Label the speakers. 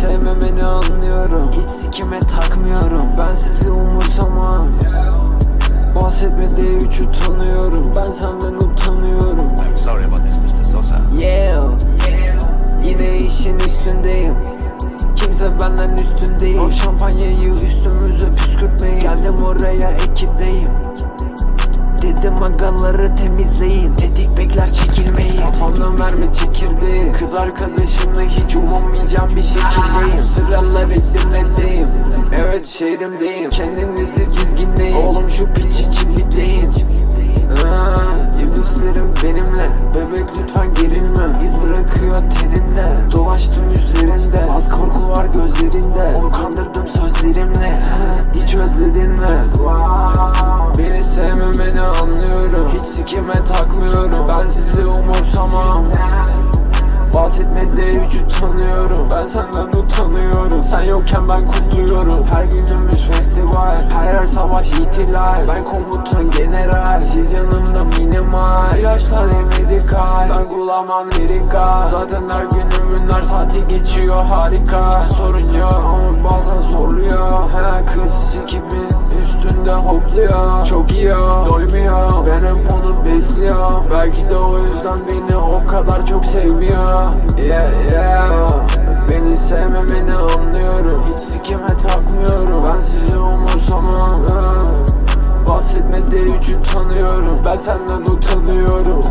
Speaker 1: sevmemeni anlıyorum. Hiç sikime takmıyorum. Ben sizi umursamam. Bahsetme diye üç utanıyorum Ben senden utanıyorum. I'm
Speaker 2: sorry about this, Mr. Sosa.
Speaker 1: Yeah. Yine işin üstündeyim. Kimse benden üstün değil O şampanyayı üstümüze püskürtmeyin Geldim oraya ekipteyim Dedim agaları temizleyin Tetik bekler çekilmeyin. Kafamdan mermi çekirdeği. Kız arkadaşımla hiç umulmayacağım bir dinledeyim Evet şehrimdeyim Kendinizi dizginleyin Oğlum şu piçi çiftlikleyin Aa, İblislerim benimle. Bebek lütfen gerilme. İz bırakıyor teninde. Dolaştım üzerinde. Az korku var gözlerinde. Onu kandırdım sözlerimle Hiç özledin mi? Beni sevmemeni anlıyorum. Hiç sikime takmıyorum. Ben sizi umursamam Bahsetmede üç utanıyorum. Ben senden utanıyorum. Sen yokken ben kutluyorum. Her günümüz festival. Her yer savaş ihtilal. Ben komutan general. Siz yanımda minimal. İlaçlar medikal. Ben kullanmam lirika Zaten her günümün her saati geçiyor. Harika. Sorun yok. Ama bazen de hopluyor Çok iyi ya, doymuyor Benim bunu besliyor. Belki de o yüzden beni o kadar çok seviyor. Yeah yeah. Beni sevmemeni anlıyorum. Hiç sikime takmıyorum. Ben sizi umursamam Bahsetmediği üçü tanıyorum. Ben senden utanıyorum.